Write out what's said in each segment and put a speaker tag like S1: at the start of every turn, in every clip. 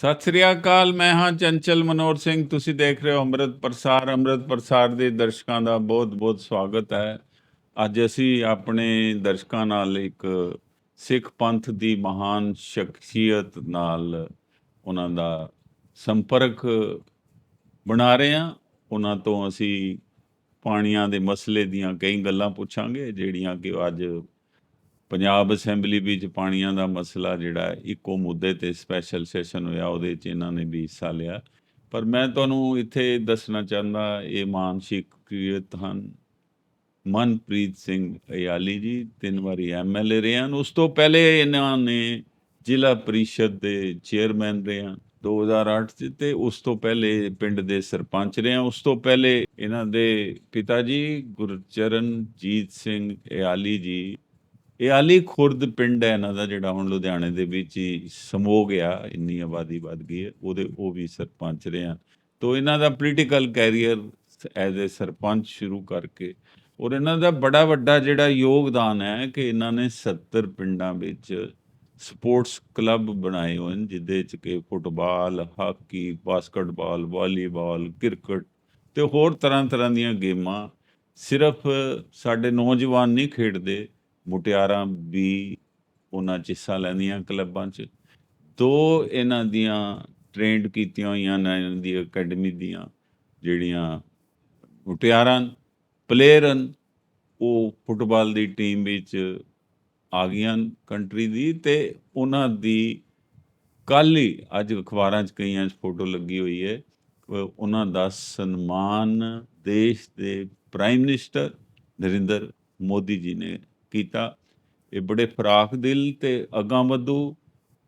S1: ਸਤਿ ਸ੍ਰੀ ਅਕਾਲ, ਮੈਂ ਹਾਂ ਚੰਚਲ ਮਨੋਹਰ ਸਿੰਘ। ਤੁਸੀਂ ਦੇਖ ਰਹੇ ਹੋ ਅੰਮ੍ਰਿਤ ਪ੍ਰਸਾਰ। ਅੰਮ੍ਰਿਤ ਪ੍ਰਸਾਰ ਦੇ ਦਰਸ਼ਕਾਂ ਦਾ ਬਹੁਤ-ਬਹੁਤ ਸਵਾਗਤ ਹੈ। ਅੱਜ ਅਸੀਂ ਆਪਣੇ ਦਰਸ਼ਕਾਂ ਨਾਲ ਇੱਕ ਸਿੱਖ ਪੰਥ ਦੀ ਮਹਾਨ ਸ਼ਖਸੀਅਤ ਨਾਲ ਉਹਨਾਂ ਦਾ ਸੰਪਰਕ ਬਣਾ ਰਹੇ ਹਾਂ। ਉਹਨਾਂ ਤੋਂ ਅਸੀਂ ਪਾਣੀਆਂ ਦੇ ਮਸਲੇ ਦੀਆਂ ਕਈ ਗੱਲਾਂ ਪੁੱਛਾਂਗੇ, ਜਿਹੜੀਆਂ ਕਿ ਅੱਜ ਪੰਜਾਬ ਅਸੈਂਬਲੀ ਵਿੱਚ ਪਾਣੀਆਂ ਦਾ ਮਸਲਾ ਜਿਹੜਾ ਇੱਕੋ ਮੁੱਦੇ ਤੇ ਸਪੈਸ਼ਲ ਸੈਸ਼ਨ ਹੋਇਆ, ਉਹਦੇ 'ਚ ਇਹਨਾਂ ਨੇ ਵੀ ਹਿੱਸਾ ਲਿਆ। ਪਰ ਮੈਂ ਤੁਹਾਨੂੰ ਇੱਥੇ ਦੱਸਣਾ ਚਾਹੁੰਦਾ, ਇਹ ਮਾਨਸਿਕ ਕ੍ਰਿਤ ਹਨ। ਮਨਪ੍ਰੀਤ ਸਿੰਘ ਅਯਾਲੀ ਜੀ, ਤਿੰਨ ਵਾਰੀ ਐਮਐਲਏ ਰਹੇ ਹਨ। ਉਸ ਤੋਂ ਪਹਿਲੇ ਇਹਨਾਂ ਨੇ ਜ਼ਿਲ੍ਹਾ ਪ੍ਰੀਸ਼ਦ ਦੇ ਚੇਅਰਮੈਨ ਰਹੇ ਹਨ 2008 ਚ, ਤੇ ਉਸ ਤੋਂ ਪਹਿਲੇ ਪਿੰਡ ਦੇ ਸਰਪੰਚ ਰਹੇ ਹਨ। ਉਸ ਤੋਂ ਪਹਿਲੇ ਇਹਨਾਂ ਦੇ ਪਿਤਾ ਜੀ ਗੁਰਚਰਨਜੀਤ ਸਿੰਘ ਅਯਾਲੀ ਜੀ ਇਹ ਆਲੀ ਖੁਰਦ ਪਿੰਡ ਹੈ ਇਹਨਾਂ ਦਾ, ਜਿਹੜਾ ਹੁਣ ਲੁਧਿਆਣੇ ਦੇ ਵਿੱਚ ਹੀ ਸਮੋ ਗਿਆ, ਇੰਨੀ ਆਬਾਦੀ ਵੱਧ ਗਈ ਹੈ, ਉਹਦੇ, ਉਹ ਵੀ ਸਰਪੰਚ ਰਹੇ ਹਨ। ਤੋ ਇਹਨਾਂ ਦਾ political career as a sarpanch ਸ਼ੁਰੂ ਕਰਕੇ, ਔਰ ਇਹਨਾਂ ਦਾ ਬੜਾ ਵੱਡਾ ਜਿਹੜਾ ਯੋਗਦਾਨ ਹੈ ਕਿ ਇਹਨਾਂ ਨੇ 70 ਪਿੰਡਾਂ ਵਿੱਚ ਸਪੋਰਟਸ ਕਲੱਬ ਬਣਾਏ ਹੋਏ ਹਨ ਜਿੱਦੇ ਚ ਕਿ football, hockey basketball volleyball cricket ਤੇ ਹੋਰ ਤਰ੍ਹਾਂ ਤਰ੍ਹਾਂ ਦੀਆਂ ਗੇਮਾਂ। ਸਿਰਫ ਸਾਡੇ ਨੌਜਵਾਨ ਨਹੀਂ ਖੇਡਦੇ ਮੁਟਿਆਰਾਂ ਵੀ ਉਹਨਾਂ 'ਚ ਹਿੱਸਾ ਲੈਂਦੀਆਂ ਕਲੱਬਾਂ 'ਚ। ਦੋ ਇਹਨਾਂ ਦੀਆਂ ਟ੍ਰੇਨਡ ਕੀਤੀਆਂ ਹੋਈਆਂ ਨੇ, ਇਹਨਾਂ ਦੀ ਅਕੈਡਮੀ ਦੀਆਂ, ਜਿਹੜੀਆਂ ਮੁਟਿਆਰਾਂ ਪਲੇਅਰ ਹਨ, ਉਹ ਫੁੱਟਬਾਲ ਦੀ ਟੀਮ ਵਿੱਚ ਆ ਗਈਆਂ ਕੰਟਰੀ ਦੀ ਤੇ ਉਹਨਾਂ ਦੀ ਕੱਲ੍ਹ ਹੀ, ਅੱਜ ਅਖਬਾਰਾਂ 'ਚ ਕਈਆਂ 'ਚ ਫੋਟੋ ਲੱਗੀ ਹੋਈ ਹੈ ਉਹਨਾਂ ਦਾ ਸਨਮਾਨ ਦੇਸ਼ ਦੇ ਪ੍ਰਾਈਮ ਮਿਨਿਸਟਰ ਨਰਿੰਦਰ ਮੋਦੀ ਜੀ ਨੇ ਕੀਤਾ। ਇਹ ਬੜੇ ਫਰਾਖ ਦਿਲ ਤੇ ਅਗਾਂਹ ਵਧੂ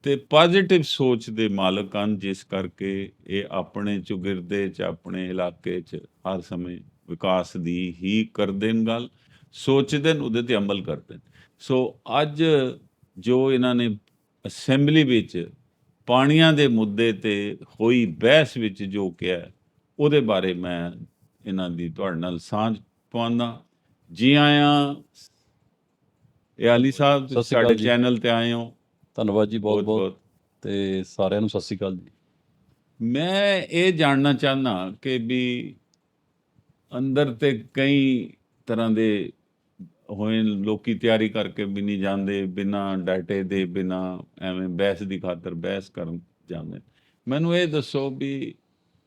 S1: ਤੇ ਪੋਜ਼ਿਟਿਵ ਸੋਚ ਦੇ ਮਾਲਕ ਹਨ, ਜਿਸ ਕਰਕੇ ਇਹ ਆਪਣੇ ਚੁਗਿਰਦੇ ਚ, ਆਪਣੇ ਇਲਾਕੇ ਚ ਹਰ ਸਮੇਂ ਵਿਕਾਸ ਦੀ ਹੀ ਕਰਦੇ ਨੇ ਗੱਲ। ਸੋਚਦੇ ਨੇ, ਉਹਦੇ ਤੇ ਅਮਲ ਕਰਦੇ ਨੇ। ਸੋ ਅੱਜ ਜੋ ਇਹਨਾਂ ਨੇ ਅਸੈਂਬਲੀ ਵਿੱਚ ਪਾਣੀਆਂ ਦੇ ਮੁੱਦੇ ਤੇ ਹੋਈ ਬਹਿਸ ਵਿੱਚ ਜੋ ਕਿਹਾ, ਉਹਦੇ ਬਾਰੇ ਮੈਂ ਇਹਨਾਂ ਦੀ ਤੁਹਾਡੇ ਨਾਲ ਸਾਂਝ ਪਾਉਂਦਾ। ਜੀ ਆਇਆਂ ਇਹ ਅਲੀ ਸਾਹਿਬ
S2: ਸਤਿ ਸ਼੍ਰੀ
S1: ਸਾਡੇ
S2: ਜੀ।
S1: ਚੈਨਲ ਤੇ ਆਏ ਹੋ।
S2: ਧੰਨਵਾਦ ਜੀ ਬਹੁਤ ਬਹੁਤ ਤੇ ਸਾਰਿਆਂ ਨੂੰ ਸਤਿ ਸ਼੍ਰੀ ਅਕਾਲ ਜੀ।
S1: ਮੈਂ ਇਹ ਜਾਣਨਾ ਚਾਹੁੰਦਾ ਕਿ ਵੀ ਅੰਦਰ ਤੇ ਕਈ ਤਰ੍ਹਾਂ ਦੇ ਹੋਏ ਲੋਕੀ ਤਿਆਰੀ ਕਰਕੇ ਵੀ ਨਹੀਂ ਜਾਂਦੇ ਬਿਨਾ ਡਾਟੇ ਦੇ ਬਿਨਾ ਐਵੇਂ ਬਹਿਸ ਦੀ ਖਾਤਰ ਬਹਿਸ ਕਰਨ ਜਾਂਦੇ। ਮੈਨੂੰ ਇਹ ਦੱਸੋ ਵੀ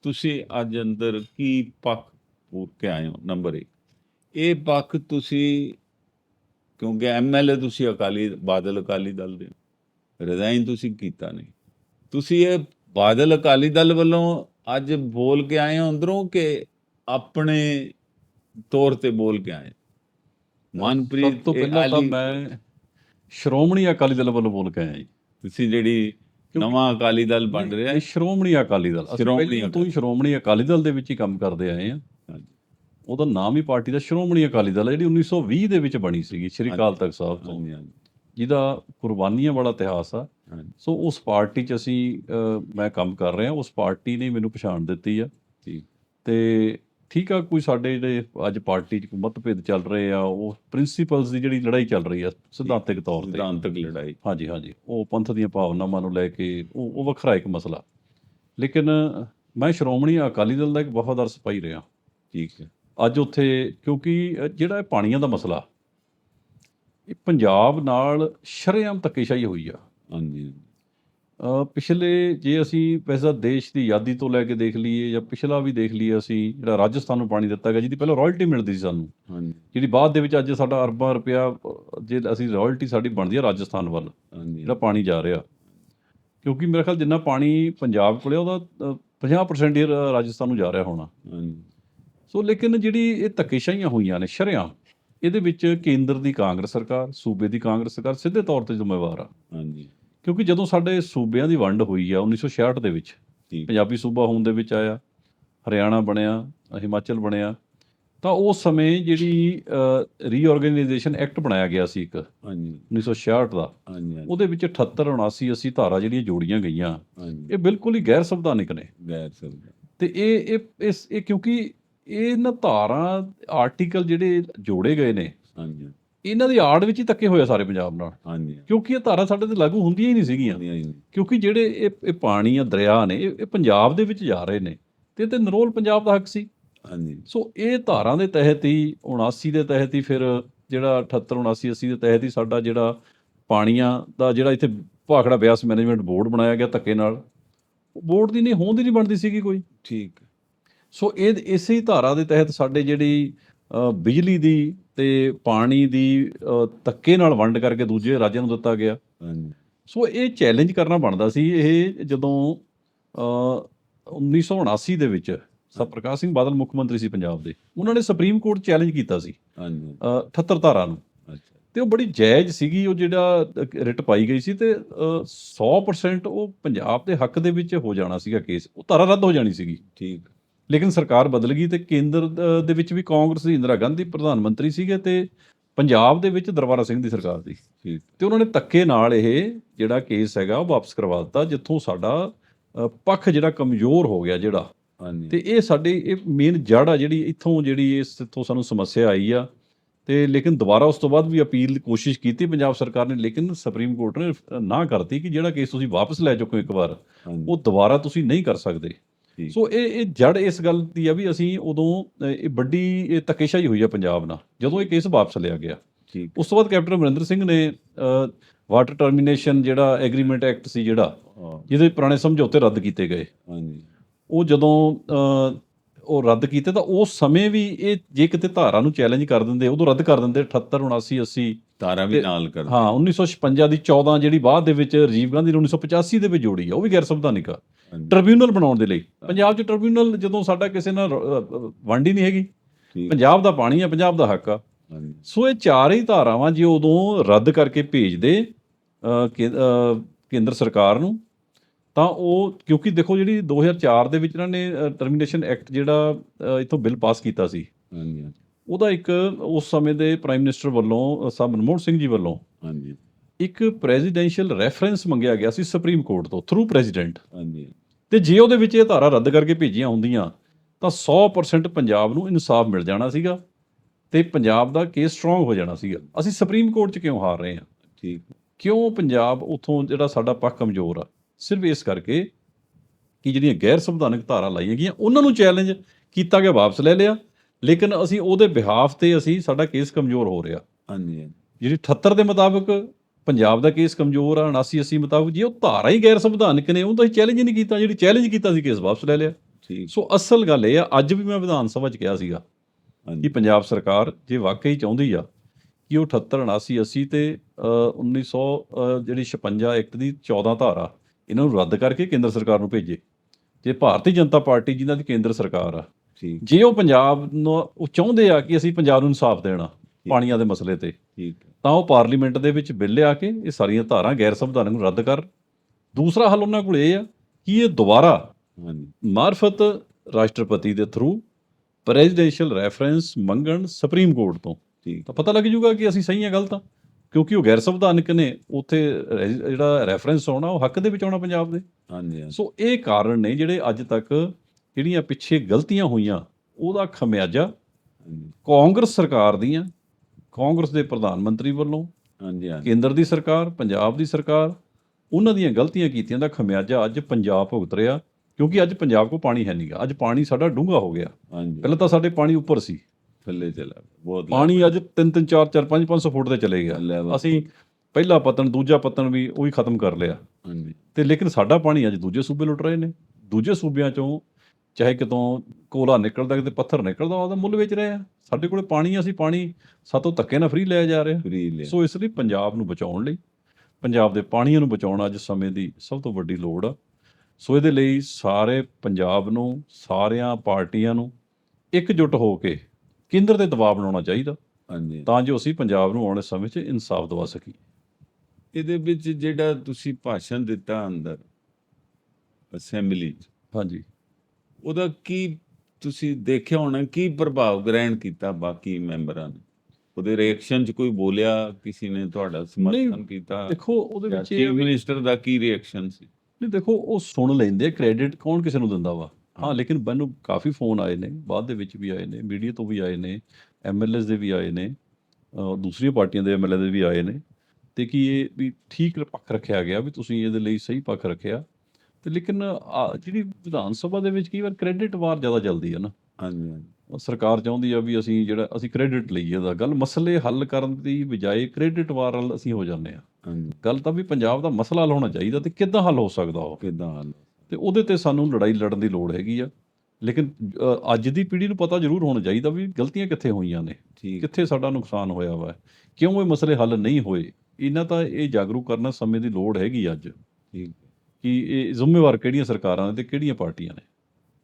S1: ਤੁਸੀਂ ਅੱਜ ਅੰਦਰ ਕੀ ਪੱਖ ਪੂਰ ਕੇ ਆਏ ਹੋ? ਨੰਬਰ 1 ਇਹ ਪੱਖ ਤੁਸੀਂ ਕਿਉਂਕਿ ਐਮਐਲਏ ਤੁਸੀਂ ਅਕਾਲੀ ਬਾਦਲ ਅਕਾਲੀ ਦਲ ਦੇ ਰਿਜ਼ਾਈਨ ਤੁਸੀਂ ਕੀਤਾ ਨਹੀਂ। ਤੁਸੀਂ ਇਹ ਬਾਦਲ ਅਕਾਲੀ ਦਲ ਵੱਲੋਂ ਅੱਜ ਬੋਲ ਕੇ ਆਏ ਹੋ ਅੰਦਰੋਂ ਕਿ ਆਪਣੇ ਤੌਰ ਤੇ ਬੋਲ ਕੇ ਆਏ? ਮਨਪ੍ਰੀਤ
S2: ਸਭ ਤੋਂ ਪਹਿਲਾਂ ਤਾਂ ਮੈਂ ਸ਼੍ਰੋਮਣੀ ਅਕਾਲੀ ਦਲ ਵੱਲੋਂ ਬੋਲ ਕੇ ਆਇਆ ਜੀ।
S1: ਤੁਸੀਂ ਜਿਹੜੀ ਨਵਾਂ ਅਕਾਲੀ ਦਲ ਬਣ ਰਿਹਾ।
S2: ਇਹ ਸ਼੍ਰੋਮਣੀ ਅਕਾਲੀ ਦਲ। ਅਸੀਂ
S1: ਸ਼੍ਰੋਮਣੀ
S2: ਪਹਿਲਾਂ ਤੋਂ ਹੀ ਸ਼੍ਰੋਮਣੀ ਅਕਾਲੀ ਦਲ ਦੇ ਵਿੱਚ ਹੀ ਕੰਮ ਕਰਦੇ ਆਏ ਆ। ਉਹਦਾ ਨਾਮ ਹੀ ਪਾਰਟੀ ਦਾ ਸ਼੍ਰੋਮਣੀ ਅਕਾਲੀ ਦਲ ਹੈ ਜਿਹੜੀ 1920 ਦੇ ਵਿੱਚ ਬਣੀ ਸੀਗੀ ਸ਼੍ਰੀ ਅਕਾਲ ਤਖਤ ਸਾਹਿਬ ਤੋਂ। ਜਿਹਦਾ ਕੁਰਬਾਨੀਆਂ ਵਾਲਾ ਇਤਿਹਾਸ ਆ। ਸੋ ਉਸ ਪਾਰਟੀ 'ਚ ਅਸੀਂ ਮੈਂ ਕੰਮ ਕਰ ਰਿਹਾ ਉਸ ਪਾਰਟੀ ਨੇ ਮੈਨੂੰ ਪਛਾਣ ਦਿੱਤੀ ਆ।
S1: ਠੀਕ
S2: ਤੇ ਠੀਕ ਆ ਕੋਈ ਸਾਡੇ ਜਿਹੜੇ ਅੱਜ ਪਾਰਟੀ 'ਚ ਕੋਈ ਮਤਭੇਦ ਚੱਲ ਰਹੇ ਆ ਉਹ ਪ੍ਰਿੰਸੀਪਲਸ ਦੀ ਜਿਹੜੀ ਲੜਾਈ ਚੱਲ ਰਹੀ ਆ ਸਿਧਾਂਤਕ ਤੌਰ ਤੇ।
S1: ਸਿਧਾਂਤਕ ਲੜਾਈ।
S2: ਹਾਂਜੀ ਹਾਂਜੀ। ਉਹ ਪੰਥ ਦੀਆਂ ਭਾਵਨਾਵਾਂ ਨੂੰ ਲੈ ਕੇ ਉਹ ਉਹ ਵੱਖਰਾ ਇੱਕ ਮਸਲਾ। ਲੇਕਿਨ ਮੈਂ ਸ਼੍ਰੋਮਣੀ ਅਕਾਲੀ ਦਲ ਦਾ ਇੱਕ ਵਫਾਦਾਰ ਸਿਪਾਹੀ ਰਿਹਾ।
S1: ਠੀਕ ਹੈ।
S2: ਅੱਜ ਉੱਥੇ ਕਿਉਂਕਿ ਜਿਹੜਾ ਇਹ ਪਾਣੀਆਂ ਦਾ ਮਸਲਾ ਇਹ ਪੰਜਾਬ ਨਾਲ ਸ਼ਰੇਆਮ ਧੱਕੇਸ਼ਾਹੀ ਹੋਈ ਆ।
S1: ਹਾਂਜੀ।
S2: ਅ, ਪਿਛਲੇ ਜੇ ਅਸੀਂ ਵੈਸਾ ਦੇਸ਼ ਦੀ ਆਜ਼ਾਦੀ ਤੋਂ ਲੈ ਕੇ ਦੇਖ ਲਈਏ ਜਾਂ ਪਿਛਲਾ ਵੀ ਦੇਖ ਲਈਏ ਅਸੀਂ ਜਿਹੜਾ ਰਾਜਸਥਾਨ ਨੂੰ ਪਾਣੀ ਦਿੱਤਾ ਗਿਆ ਜਿਹਦੀ ਪਹਿਲਾਂ ਰਾਇਲਟੀ ਮਿਲਦੀ ਸੀ ਸਾਨੂੰ।
S1: ਹਾਂਜੀ।
S2: ਜਿਹੜੀ ਬਾਅਦ ਦੇ ਵਿੱਚ ਅੱਜ ਸਾਡਾ ਅਰਬਾਂ ਰੁਪਇਆ ਜੇ ਅਸੀਂ ਰਾਇਲਟੀ ਸਾਡੀ ਬਣਦੀ ਆ ਰਾਜਸਥਾਨ ਵੱਲ
S1: ਹਾਂਜੀ।
S2: ਜਿਹੜਾ ਪਾਣੀ ਜਾ ਰਿਹਾ। ਕਿਉਂਕਿ ਮੇਰੇ ਖਿਆਲ ਜਿੰਨਾ ਪਾਣੀ ਪੰਜਾਬ ਕੋਲੇ ਉਹਦਾ ਅ, 50% ਹੀ ਰ- ਰਾਜਸਥਾਨ ਨੂੰ ਜਾ ਰਿਹਾ ਹੋਣਾ।
S1: ਹਾਂਜੀ।
S2: ਸੋ ਲੇਕਿਨ ਜਿਹੜੀ ਇਹ ਧੱਕੇਸ਼ਾਹੀਆਂ ਹੋਈਆਂ ਨੇ ਸ਼ਰੇਆਮ ਇਹਦੇ ਵਿੱਚ ਕੇਂਦਰ ਦੀ ਕਾਂਗਰਸ ਸਰਕਾਰ ਸੂਬੇ ਦੀ ਕਾਂਗਰਸ ਸਰਕਾਰ ਸਿੱਧੇ ਤੌਰ ਤੇ ਜ਼ਿੰਮੇਵਾਰ ਆ।
S1: ਹਾਂਜੀ।
S2: ਕਿਉਂਕਿ ਜਦੋਂ ਸਾਡੇ ਸੂਬਿਆਂ ਦੀ ਵੰਡ ਹੋਈ ਆ 1966 ਦੇ ਵਿੱਚ ਪੰਜਾਬੀ ਸੂਬਾ ਹੋਣ ਦੇ ਵਿੱਚ ਆਇਆ ਹਰਿਆਣਾ ਬਣਿਆ ਹਿਮਾਚਲ ਬਣਿਆ ਤਾਂ ਉਸ ਸਮੇਂ ਜਿਹੜੀ ਰੀਆਰਗੇਨਾਈਜੇਸ਼ਨ ਐਕਟ ਬਣਾਇਆ ਗਿਆ ਸੀ ਇੱਕ
S1: ਹਾਂਜੀ।
S2: 1966 ਦਾ।
S1: ਹਾਂਜੀ
S2: ਉਹਦੇ ਵਿੱਚ 78 79 80 ਧਾਰਾ ਜਿਹੜੀਆਂ ਜੋੜੀਆਂ ਗਈਆਂ ਇਹ ਬਿਲਕੁਲ ਹੀ ਗੈਰ ਸੰਵਿਧਾਨਿਕ ਨੇ।
S1: ਗੈਰ ਸਰਦਾ
S2: ਤੇ ਇਹ ਇਹ ਇਸ ਇਹ ਕਿਉਂਕਿ ਇਹ ਨਾ ਧਾਰਾਂ ਆਰਟੀਕਲ ਜਿਹੜੇ ਜੋੜੇ ਗਏ ਨੇ
S1: ਹਾਂਜੀ।
S2: ਇਹਨਾਂ ਦੀ ਆੜ ਵਿੱਚ ਹੀ ਧੱਕੇ ਹੋਇਆ ਸਾਰੇ ਪੰਜਾਬ ਨਾਲ।
S1: ਹਾਂਜੀ।
S2: ਕਿਉਂਕਿ ਇਹ ਧਾਰਾ ਸਾਡੇ ਤੇ ਲਾਗੂ ਹੁੰਦੀਆਂ ਹੀ ਨਹੀਂ ਸੀਗੀਆਂ। ਕਿਉਂਕਿ ਜਿਹੜੇ ਇਹ ਇਹ ਪਾਣੀ ਆ ਦਰਿਆ ਨੇ ਇਹ ਪੰਜਾਬ ਦੇ ਵਿੱਚ ਜਾ ਰਹੇ ਨੇ ਤੇ ਤੇ ਨਰੋਲ ਪੰਜਾਬ ਦਾ ਹੱਕ ਸੀ।
S1: ਹਾਂਜੀ।
S2: ਸੋ ਇਹ ਧਾਰਾਂ ਦੇ ਤਹਿਤ ਹੀ 79 ਦੇ ਤਹਿਤ ਹੀ ਫਿਰ ਜਿਹੜਾ 78 79 80 ਦੇ ਤਹਿਤ ਹੀ ਸਾਡਾ ਜਿਹੜਾ ਪਾਣੀਆਂ ਦਾ ਜਿਹੜਾ ਇੱਥੇ ਭਾਖੜਾ ਬਿਆਸ ਮੈਨੇਜਮੈਂਟ ਬੋਰਡ ਬਣਾਇਆ ਗਿਆ ਧੱਕੇ ਨਾਲ। ਬੋਰਡ ਦੀ ਨਹੀਂ ਹੋਂਦ ਹੀ ਨਹੀਂ ਬਣਦੀ ਸੀਗੀ ਕੋਈ।
S1: ਠੀਕ।
S2: ਸੋ ਇਹ ਇਸੇ ਧਾਰਾ ਦੇ ਤਹਿਤ ਸਾਡੇ ਜਿਹੜੀ ਬਿਜਲੀ ਦੀ ਤੇ ਪਾਣੀ ਦੀ ਧੱਕੇ ਨਾਲ ਵੰਡ ਕਰਕੇ ਦੂਜੇ ਰਾਜਾਂ ਨੂੰ ਦਿੱਤਾ ਗਿਆ। ਸੋ ਇਹ ਚੈਲੰਜ ਕਰਨਾ ਬਣਦਾ ਸੀ। ਇਹ ਜਦੋਂ ਅ, 1979 ਦੇ ਵਿੱਚ ਸਤਿ ਸਿੰਘ ਬਾਦਲ ਮੁੱਖ ਮੰਤਰੀ ਸੀ ਪੰਜਾਬ ਦੇ। ਉਹਨਾਂ ਨੇ ਸੁਪਰੀਮ ਕੋਰਟ ਚੈਲੰਜ ਕੀਤਾ ਸੀ
S1: ਹਾਂਜੀ।
S2: ਅ, 78 ਧਾਰਾ ਨੂੰ।
S1: ਅੱਛਾ।
S2: ਤੇ ਉਹ ਬੜੀ ਜਾਇਜ਼ ਸੀਗੀ ਉਹ ਜਿਹੜਾ ਰਿਟ ਪਾਈ ਗਈ ਸੀ ਤੇ ਅ, 100% ਉਹ ਪੰਜਾਬ ਦੇ ਹੱਕ ਦੇ ਵਿੱਚ ਹੋ ਜਾਣਾ ਸੀਗਾ ਕੇਸ। ਉਹ ਧਾਰਾ ਰੱਦ ਹੋ ਜਾਣੀ ਸੀਗੀ।
S1: ਠੀਕ।
S2: ਲੇਕਿਨ ਸਰਕਾਰ ਬਦਲ ਗਈ ਤੇ ਕੇਂਦਰ ਦ- ਵਿੱਚ ਵੀ ਕਾਂਗਰਸ ਦੀ ਇੰਦਰਾ ਗਾਂਧੀ ਪ੍ਰਧਾਨ ਮੰਤਰੀ ਸੀਗੇ ਤੇ ਪੰਜਾਬ ਦੇ ਵਿੱਚ ਦਰਬਾਰਾ ਸਿੰਘ ਦੀ ਸਰਕਾਰ ਸੀ। ਤੇ ਉਹਨਾਂ ਨੇ ਧੱਕੇ ਨਾਲ ਇਹ ਜਿਹੜਾ ਕੇਸ ਹੈਗਾ ਉਹ ਵਾਪਸ ਕਰਵਾ ਦਿੱਤਾ ਜਿੱਥੋਂ ਸਾਡਾ ਪੱਖ ਜਿਹੜਾ ਕਮਜ਼ੋਰ ਹੋ ਗਿਆ ਜਿਹੜਾ। ਤੇ ਇਹ ਸਾਡੀ ਇਹ ਮੇਨ ਜੜ ਆ ਜਿਹੜੀ ਇੱਥੋਂ ਜਿਹੜੀ ਇਸ ਤੋਂ ਸਾਨੂੰ ਸਮੱਸਿਆ ਆਈ ਆ। ਤੇ ਲੇਕਿਨ ਦੁਬਾਰਾ ਉਸ ਤੋਂ ਬਾਅਦ ਵੀ ਅਪੀਲ ਦੀ ਕੋਸ਼ਿਸ਼ ਕੀਤੀ ਪੰਜਾਬ ਸਰਕਾਰ ਨੇ ਲੇਕਿਨ ਸੁਪਰੀਮ ਕੋਰਟ ਨੇ ਨਾ ਕਰਤੀ ਕਿ ਜਿਹੜਾ ਕੇਸ ਤੁਸੀਂ ਵਾਪਸ ਲੈ ਚੁੱਕੇ ਇੱਕ ਵਾਰ ਉਹ ਦੁਬਾਰਾ ਤੁਸੀਂ ਨਹੀਂ ਕਰ ਸਕਦੇ। ਸੋ ਇਹ ਇਹ ਜੜ ਇਸ ਗੱਲ ਦੀ ਆ ਵੀ ਅਸੀਂ ਉਦੋਂ ਇਹ ਵੱਡੀ ਇਹ ਧੱਕੇਸ਼ਾਹੀ ਹੋਈ ਆ ਪੰਜਾਬ ਨਾਲ ਜਦੋਂ ਇਹ ਕੇਸ ਵਾਪਸ ਲਿਆ ਗਿਆ।
S1: ਠੀਕ।
S2: ਉਸ ਤੋਂ ਬਾਅਦ ਕੈਪਟਨ ਅਮਰਿੰਦਰ ਸਿੰਘ ਨੇ ਵਾਟਰ ਟਰਮੀਨੇਸ਼ਨ ਜਿਹੜਾ ਐਗਰੀਮੈਂਟ ਐਕਟ ਸੀ ਜਿਹੜਾ ਜਿਹਦੇ ਪੁਰਾਣੇ ਸਮਝੌਤੇ ਰੱਦ ਕੀਤੇ ਗਏ।
S1: ਹਾਂਜੀ।
S2: ਉਹ ਜਦੋਂ ਉਹ ਰੱਦ ਕੀਤੇ ਤਾਂ ਉਸ ਸਮੇਂ ਵੀ ਇਹ ਜੇ ਕਿਤੇ ਧਾਰਾ ਨੂੰ ਚੈਲੰਜ ਕਰ ਦਿੰਦੇ ਉਦੋਂ ਰੱਦ ਕਰ ਦਿੰਦੇ 78 79 80
S1: ਤਾਰਾ ਵੀ ਨਾਲ ਕਰ
S2: ਹਾਂ 1956 ਦੀ 14 ਜਿਹੜੀ ਬਾਅਦ ਦੇ ਵਿੱਚ ਰਾਜੀਵ ਗਾਂਧੀ ਨੇ 1985 ਦੇ ਵਿੱਚ ਜੋੜੀ ਆ ਉਹ ਵੀ ਗੈਰ ਸੰਵਿਧਾਨਿਕ ਆ। ਟ੍ਰਿਬਿਊਨਲ ਬਣਾਉਣ ਦੇ ਲਈ। ਪੰਜਾਬ 'ਚ ਟ੍ਰਿਬਿਊਨਲ ਜਦੋਂ ਸਾਡਾ ਕਿਸੇ ਨਾਲ ਵੰਡ ਹੀ ਨਹੀਂ ਹੈਗੀ। ਪੰਜਾਬ ਦਾ ਪਾਣੀ ਆ ਪੰਜਾਬ ਦਾ ਹੱਕ ਆ। ਸੋ ਇਹ ਚਾਰ ਹੀ ਧਾਰਾਵਾਂ ਜੇ ਉਦੋਂ ਰੱਦ ਕਰਕੇ ਭੇਜਦੇ ਕੇਂਦਰ ਸਰਕਾਰ ਨੂੰ ਤਾਂ ਉਹ ਕਿਉਂਕਿ ਦੇਖੋ ਜਿਹੜੀ 2004 ਦੇ ਵਿੱਚ ਇਹਨਾਂ ਨੇ ਟਰਮੀਨੇਸ਼ਨ ਐਕਟ ਜਿਹੜਾ ਇੱਥੋਂ ਬਿੱਲ ਪਾਸ ਕੀਤਾ ਸੀ।
S1: ਹਾਂਜੀ ਹਾਂਜੀ,
S2: ਉਹਦਾ ਇੱਕ ਉਸ ਸਮੇਂ ਦੇ ਪ੍ਰਾਈਮ ਮਿਨਿਸਟਰ ਵੱਲੋਂ ਸਾਹਿਬ ਮਨਮੋਹਨ ਸਿੰਘ ਜੀ ਵੱਲੋਂ।
S1: ਹਾਂਜੀ।
S2: ਇੱਕ ਪ੍ਰੈਜ਼ੀਡੈਂਸ਼ੀਅਲ ਰੈਫਰੈਂਸ ਮੰਗਿਆ ਗਿਆ ਸੀ ਸੁਪਰੀਮ ਕੋਰਟ ਤੋਂ ਥਰੂ ਪ੍ਰੈਜ਼ੀਡੈਂਟ
S1: ਹਾਂਜੀ।
S2: ਤੇ ਜੇ ਉਹਦੇ ਵਿੱਚ ਇਹ ਧਾਰਾ ਰੱਦ ਕਰਕੇ ਭੇਜੀਆਂ ਹੁੰਦੀਆਂ ਤਾਂ 100% ਪੰਜਾਬ ਨੂੰ ਇਨਸਾਫ ਮਿਲ ਜਾਣਾ ਸੀਗਾ ਤੇ ਪੰਜਾਬ ਦਾ ਕੇਸ ਸਟਰੋਂਗ ਹੋ ਜਾਣਾ ਸੀਗਾ। ਅਸੀਂ ਸੁਪਰੀਮ ਕੋਰਟ 'ਚ ਕਿਉਂ ਹਾਰ ਰਹੇ ਹਾਂ?
S1: ਠੀਕ।
S2: ਕਿਉਂ ਪੰਜਾਬ ਉਥੋਂ ਜਿਹੜਾ ਸਾਡਾ ਪੱਖ ਕਮਜ਼ੋਰ ਆ? ਸਿਰਫ ਇਸ ਕਰਕੇ ਕਿ ਜਿਹੜੀਆਂ ਗੈਰ ਸੰਵਿਧਾਨਕ ਧਾਰਾ ਲਾਈਆਂ ਗਈਆਂ ਉਹਨਾਂ ਨੂੰ ਚੈਲੰਜ ਕੀਤਾ ਗਿਆ ਵਾਪਸ ਲੈ ਲਿਆ ਲੇਕਿਨ ਅਸੀਂ ਉਹਦੇ ਬਿਹਾਫ ਤੇ ਅਸੀਂ ਸਾਡਾ ਕੇਸ ਕਮਜ਼ੋਰ ਹੋ ਰਿਹਾ।
S1: ਹਾਂਜੀ। ਹਾਂਜੀ,
S2: ਜਿਹੜੀ 78 ਦੇ ਮੁਤਾਬਕ ਪੰਜਾਬ ਦਾ ਕੇਸ ਕਮਜ਼ੋਰ ਆ 79 80 ਮੁਤਾਬਕ ਜੇ ਉਹ ਧਾਰਾ ਹੀ ਗੈਰ ਸੰਵਿਧਾਨਕ ਨੇ ਉਹ ਤਾਂ ਚੈਲੰਜ ਹੀ ਨਹੀਂ ਕੀਤਾ ਜਿਹੜੀ ਚੈਲੰਜ ਕੀਤਾ ਸੀ ਕੇਸ ਵਾਪਸ ਲੈ ਲਿਆ।
S1: ਠੀਕ।
S2: ਸੋ ਅਸਲ ਗੱਲ ਇਹ ਆ ਅੱਜ ਵੀ ਮੈਂ ਵਿਧਾਨ ਸਭਾ 'ਚ ਕਿਹਾ ਸੀਗਾ ਕਿ ਪੰਜਾਬ ਸਰਕਾਰ ਜੇ ਵਾਕਈ ਚਾਹੁੰਦੀ ਆ ਕਿ ਉਹ 78 79 80 ਤੇ ਅ, 1900 ਅ, ਜਿਹੜੀ 56 ਐਕਟ ਦੀ 14 ਧਾਰਾ ਇਹਨਾਂ ਨੂੰ ਰੱਦ ਕਰਕੇ ਕੇਂਦਰ ਸਰਕਾਰ ਨੂੰ ਭੇਜੇ। ਜੇ ਭਾਰਤੀ ਜਨਤਾ ਪਾਰਟੀ ਜਿਨ੍ਹਾਂ ਦੀ ਕੇਂਦਰ ਸਰਕਾਰ ਆ
S1: ਠੀਕ।
S2: ਜੇ ਉਹ ਪੰਜਾਬ ਨੂੰ ਉਹ ਚਾਹੁੰਦੇ ਆ ਕਿ ਅਸੀਂ ਪੰਜਾਬ ਨੂੰ ਇਨਸਾਫ ਦੇਣਾ ਪਾਣੀਆਂ ਦੇ ਮਸਲੇ ਤੇ
S1: ਠੀਕ।
S2: ਤਾਂ ਉਹ ਪਾਰਲੀਮੈਂਟ ਦੇ ਵਿੱਚ ਬਿੱਲ ਲਿਆ ਕੇ ਇਹ ਸਾਰੀਆਂ ਧਾਰਾਂ ਗੈਰ ਸੰਵਿਧਾਨਕ ਨੂੰ ਰੱਦ ਕਰ। ਦੂਸਰਾ ਹੱਲ ਉਹਨਾਂ ਕੋਲ ਇਹ ਆ ਕਿ ਇਹ ਦੁਬਾਰਾ
S1: ਹਾਂਜੀ।
S2: ਮਾਰਫਤ ਰਾਸ਼ਟਰਪਤੀ ਦੇ ਥਰੂ ਪ੍ਰੈਜ਼ੀਡੈਂਸ਼ੀਅਲ ਰੈਫਰੈਂਸ ਮੰਗਣ ਸੁਪਰੀਮ ਕੋਰਟ ਤੋਂ।
S1: ਠੀਕ।
S2: ਤਾਂ ਪਤਾ ਲੱਗ ਜੂਗਾ ਕਿ ਅਸੀਂ ਸਹੀ ਆ ਗਲਤ ਆ। ਕਿਉਂਕਿ ਉਹ ਗੈਰ ਸੰਵਿਧਾਨਕ ਨੇ ਉੱਥੇ ਜਿਹੜਾ ਰੈਫਰੈਂਸ ਆਉਣਾ ਉਹ ਹੱਕ ਦੇ ਵਿੱਚ ਆਉਣਾ ਪੰਜਾਬ ਦੇ।
S1: ਹਾਂਜੀ ਹਾਂਜੀ,
S2: ਸੋ ਇਹ ਕਾਰਨ ਨੇ ਜਿਹੜੇ ਅੱਜ ਤੱਕ ਜਿਹੜੀਆਂ ਪਿੱਛੇ ਗਲਤੀਆਂ ਹੋਈਆਂ ਉਹਦਾ ਖਮਿਆਜਾ ਕਾਂਗਰਸ ਸਰਕਾਰ ਦੀਆਂ ਕਾਂਗਰਸ ਦੇ ਪ੍ਰਧਾਨ ਮੰਤਰੀ ਵੱਲੋਂ
S1: ਹਾਂਜੀ ਹਾਂਜੀ।
S2: ਕੇਂਦਰ ਦੀ ਸਰਕਾਰ ਪੰਜਾਬ ਦੀ ਸਰਕਾਰ ਉਹਨਾਂ ਦੀਆਂ ਗਲਤੀਆਂ ਕੀਤੀਆਂ ਦਾ ਖਮਿਆਜਾ ਅੱਜ ਪੰਜਾਬ ਭੁਗਤ ਰਿਹਾ ਕਿਉਂਕਿ ਅੱਜ ਪੰਜਾਬ ਕੋ ਪਾਣੀ ਹੈ ਨਹੀਂਗਾ ਅੱਜ ਪਾਣੀ ਸਾਡਾ ਡੂੰਘਾ ਹੋ ਗਿਆ।
S1: ਹਾਂਜੀ।
S2: ਪਹਿਲਾਂ ਤਾਂ ਸਾਡੇ ਪਾਣੀ ਉੱਪਰ ਸੀ।
S1: ਥੱਲੇ ਚਲਾ ਬਹੁਤ
S2: ਪਾਣੀ ਅੱਜ 3 3 4 4 5 500 ਫੁੱਟ ਤੇ ਚਲੇ ਗਿਆ। ਅਸੀਂ ਪਹਿਲਾ ਪਤਨ ਦੂਜਾ ਪਤਨ ਵੀ ਉਹ ਵੀ ਖਤਮ ਕਰ ਲਿਆ।
S1: ਹਾਂਜੀ।
S2: ਤੇ ਲੇਕਿਨ ਸਾਡਾ ਪਾਣੀ ਅੱਜ ਦੂਜੇ ਸੂਬੇ ਲੁੱਟ ਰਹੇ ਨੇ। ਦੂਜੇ ਸੂਬਿਆਂ ਚੋਂ ਚਾਹੇ ਕਿਤੋਂ ਕੋਲਾ ਨਿਕਲਦਾ ਕਿਤੇ ਪੱਥਰ ਨਿਕਲਦਾ ਉਹਦਾ ਮੁੱਲ ਵੇਚ ਰਹੇ ਆ। ਸਾਡੇ ਕੋਲੇ ਪਾਣੀ ਆ, ਅਸੀਂ ਪਾਣੀ ਸਾਤੋਂ ਧੱਕੇ ਨਾਲ ਫ੍ਰੀ ਲਿਆ ਜਾ ਰਿਹਾ ਸੋ ਇਸ ਲਈ ਪੰਜਾਬ ਨੂੰ ਬਚਾਉਣ ਲਈ ਪੰਜਾਬ ਦੇ ਪਾਣੀਆਂ ਨੂੰ ਬਚਾਉਣਾ ਅੱਜ ਸਮੇਂ ਦੀ ਸਭ ਤੋਂ ਵੱਡੀ ਲੋੜ ਆ। ਸੋ ਇਹਦੇ ਲਈ ਸਾਰੇ ਪੰਜਾਬ ਨੂੰ ਸਾਰਿਆਂ ਪਾਰਟੀਆਂ ਨੂੰ ਇਕਜੁੱਟ ਹੋ ਕੇ ਕੇਂਦਰ ਤੇ ਦਬਾਅ ਬਣਾਉਣਾ ਚਾਹੀਦਾ।
S1: ਹਾਂਜੀ।
S2: ਤਾਂ ਜੋ ਅਸੀਂ ਪੰਜਾਬ ਨੂੰ ਆਉਣ ਸਮੇਂ 'ਚ ਇਨਸਾਫ ਦਿਵਾ ਸਕੀਏ।
S1: ਇਹਦੇ ਵਿੱਚ ਜਿਹੜਾ ਤੁਸੀਂ ਭਾਸ਼ਣ ਦਿੱਤਾ ਅੰਦਰ ਅਸੈਂਬਲੀ 'ਚ
S2: ਹਾਂਜੀ।
S1: ਉਹਦਾ ਕੀ ਤੁਸੀਂ ਦੇਖਿਆ ਹੋਣਾ ਕੀ ਪ੍ਰਭਾਵ ਗ੍ਰਹਿਣ ਕੀਤਾ ਬਾਕੀ ਮੈਂਬਰਾਂ ਨੇ? ਉਹਦੇ ਰਿਐਕਸ਼ਨ 'ਚ ਕੋਈ ਬੋਲਿਆ ਕਿਸੇ ਨੇ ਤੁਹਾਡਾ ਸਮਰਥਨ ਕੀਤਾ
S2: ਦੇਖੋ ਉਹਦੇ ਵਿੱਚ ਇਹ
S1: ਚੀਫ ਮਿਨਿਸਟਰ ਦਾ ਕੀ ਰਿਐਕਸ਼ਨ ਸੀ?
S2: ਨਹੀਂ ਦੇਖੋ ਉਹ ਸੁਣ ਲੈਂਦੇ ਕ੍ਰੈਡਿਟ ਕੌਣ ਕਿਸੇ ਨੂੰ ਦਿੰਦਾ ਵਾ? ਹਾਂ ਲੇਕਿਨ ਮੈਨੂੰ ਕਾਫੀ ਫੋਨ ਆਏ ਨੇ ਬਾਅਦ ਦੇ ਵਿੱਚ ਵੀ ਆਏ ਨੇ ਮੀਡੀਆ ਤੋਂ ਵੀ ਆਏ ਨੇ ਐਮਐਲਏਸ ਦੇ ਵੀ ਆਏ ਨੇ ਦੂਸਰੀਆਂ ਪਾਰਟੀਆਂ ਦੇ ਐਮਐਲਏ ਦੇ ਵੀ ਆਏ ਨੇ ਤੇ ਕਿ ਇਹ ਵੀ ਠੀਕ ਪੱਖ ਰੱਖਿਆ ਗਿਆ ਵੀ ਤੁਸੀਂ ਇਹਦੇ ਲਈ ਸਹੀ ਪੱਖ ਰੱਖਿਆ? ਤੇ ਲੇਕਿਨ ਆ ਜਿਹੜੀ ਵਿਧਾਨ ਸਭਾ ਦੇ ਵਿੱਚ ਕਈ ਵਾਰ ਕ੍ਰੈਡਿਟ ਵਾਰ ਜ਼ਿਆਦਾ ਚੱਲਦੀ ਹੈ ਨਾ।
S1: ਹਾਂਜੀ ਹਾਂਜੀ।
S2: ਉਹ ਸਰਕਾਰ ਚਾਹੁੰਦੀ ਆ ਵੀ ਅਸੀਂ ਜਿਹੜਾ ਅਸੀਂ ਕ੍ਰੈਡਿਟ ਲਈਏ ਦਾ ਗੱਲ ਮਸਲੇ ਹੱਲ ਕਰਨ ਦੀ ਬਜਾਏ ਕ੍ਰੈਡਿਟ ਵਾਰ ਵੱਲ ਅਸੀਂ ਹੋ ਜਾਂਦੇ ਆ।
S1: ਹਾਂਜੀ।
S2: ਗੱਲ ਤਾਂ ਵੀ ਪੰਜਾਬ ਦਾ ਮਸਲਾ ਹੱਲ ਹੋਣਾ ਚਾਹੀਦਾ ਤੇ ਕਿੱਦਾਂ ਹੱਲ ਹੋ ਸਕਦਾ ਉਹ?
S1: ਕਿਦਾਂ ਹਾਲ
S2: ਤੇ ਉਹਦੇ ਤੇ ਸਾਨੂੰ ਲੜਾਈ ਲੜਨ ਦੀ ਲੋੜ ਹੈਗੀ ਆ। ਲੇਕਿਨ ਅ, ਅੱਜ ਦੀ ਪੀੜ੍ਹੀ ਨੂੰ ਪਤਾ ਜ਼ਰੂਰ ਹੋਣਾ ਚਾਹੀਦਾ ਵੀ ਗਲਤੀਆਂ ਕਿੱਥੇ ਹੋਈਆਂ ਨੇ।
S1: ਠੀਕ।
S2: ਕਿੱਥੇ ਸਾਡਾ ਨੁਕਸਾਨ ਹੋਇਆ ਵਾ। ਕਿਉਂ ਇਹ ਮਸਲੇ ਹੱਲ ਨਹੀਂ ਹੋਏ? ਇਹਨਾਂ ਤਾਂ ਇਹ ਜਾਗਰੂਕ ਕਰਨਾ ਸਮੇਂ ਦੀ ਲੋੜ ਹੈਗੀ ਅੱਜ।
S1: ਠੀਕ।
S2: ਕਿ ਇਹ ਜ਼ਿੰਮੇਵਾਰ ਕਿਹੜੀਆਂ ਸਰਕਾਰਾਂ ਨੇ ਤੇ ਕਿਹੜੀਆਂ ਪਾਰਟੀਆਂ ਨੇ?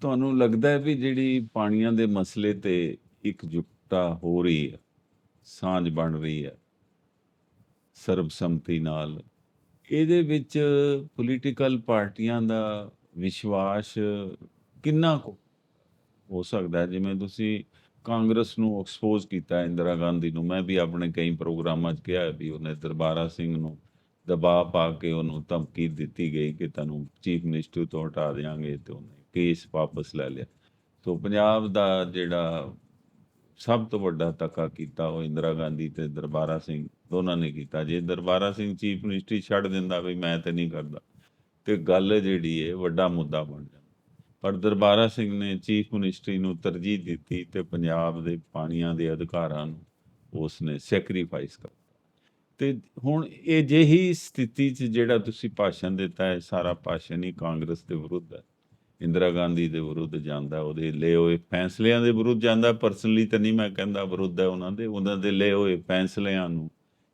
S1: ਤੁਹਾਨੂੰ ਲੱਗਦਾ ਹੈ ਵੀ ਜਿਹੜੀ ਪਾਣੀਆਂ ਦੇ ਮਸਲੇ ਤੇ ਇਕਜੁੱਟਤਾ ਹੋ ਰਹੀ ਹੈ, ਸਾਂਝ ਬਣ ਰਹੀ ਹੈ, ਸਰਬਸੰਮਤੀ ਨਾਲ, ਇਹਦੇ ਵਿੱਚ ਪੋਲੀਟੀਕਲ ਪਾਰਟੀਆਂ ਦਾ ਵਿਸ਼ਵਾਸ ਕਿੰਨਾ ਕੁ ਹੋ ਸਕਦਾ ਜਿਵੇਂ ਤੁਸੀਂ ਕਾਂਗਰਸ ਨੂੰ ਐਕਸਪੋਜ਼ ਕੀਤਾ ਇੰਦਰਾ ਗਾਂਧੀ ਨੂੰ, ਮੈਂ ਵੀ ਆਪਣੇ ਕਈ ਪ੍ਰੋਗਰਾਮਾਂ 'ਚ ਕਿਹਾ ਵੀ ਉਹਨੇ ਦਰਬਾਰਾ ਸਿੰਘ ਨੂੰ ਦਬਾਅ ਪਾ ਕੇ ਉਹਨੂੰ ਧਮਕੀ ਦਿੱਤੀ ਗਈ ਕਿ ਤੈਨੂੰ ਚੀਫ ਮਿਨਿਸਟਰ ਤੋਂ ਹਟਾ ਦੇਵਾਂਗੇ ਤੇ ਉਹਨੇ ਕੇਸ ਵਾਪਸ ਲੈ ਲਿਆ। ਸੋ ਪੰਜਾਬ ਦਾ ਜਿਹੜਾ ਸਭ ਤੋਂ ਵੱਡਾ ਧੱਕਾ ਕੀਤਾ ਉਹ ਇੰਦਰਾ ਗਾਂਧੀ ਤੇ ਦਰਬਾਰਾ ਸਿੰਘ, ਦੋਨਾਂ ਨੇ ਕੀਤਾ। ਜੇ ਦਰਬਾਰਾ ਸਿੰਘ ਚੀਫ ਮਿਨਿਸਟਰੀ ਛੱਡ ਦਿੰਦਾ ਵੀ ਮੈਂ ਤੇ ਨਹੀਂ ਕਰਦਾ, ਤੇ ਗੱਲ ਜਿਹੜੀ ਹੈ ਵੱਡਾ ਮੁੱਦਾ ਬਣ ਜਾਂਦਾ। ਪਰ ਦਰਬਾਰਾ ਸਿੰਘ ਨੇ ਚੀਫ ਮਿਨਿਸਟਰੀ ਨੂੰ ਤਰਜੀਹ ਦਿੱਤੀ ਤੇ ਪੰਜਾਬ ਦੇ ਪਾਣੀਆਂ ਦੇ ਅਧਿਕਾਰਾਂ ਨੂੰ ਉਸਨੇ ਸੈਕਰੀਫਾਈਸ ਕਰ ਤੇ ਹੁਣ ਇਹ ਜਿਹੀ ਸਥਿਤੀ 'ਚ ਜਿਹੜਾ ਤੁਸੀਂ ਭਾਸ਼ਣ ਦਿੱਤਾ ਹੈ ਸਾਰਾ ਭਾਸ਼ਣ ਹੀ ਕਾਂਗਰਸ ਦੇ ਵਿਰੁੱਧ ਹੈ। ਇੰਦਰਾ ਗਾਂਧੀ ਦੇ ਵਿਰੁੱਧ ਜਾਂਦਾ ਉਹਦੇ ਲਏ ਹੋਏ ਫੈਸਲਿਆਂ ਦੇ ਵਿਰੁੱਧ ਜਾਂਦਾ। ਪਰਸਨਲੀ ਤਾਂ ਨਹੀਂ ਮੈਂ ਕਹਿੰਦਾ ਵਿਰੁੱਧ ਹੈ ਉਹਨਾਂ ਦੇ ਉਹਨਾਂ ਦੇ ਲਏ ਹੋਏ ਫੈਸਲਿਆਂ ਨੂੰ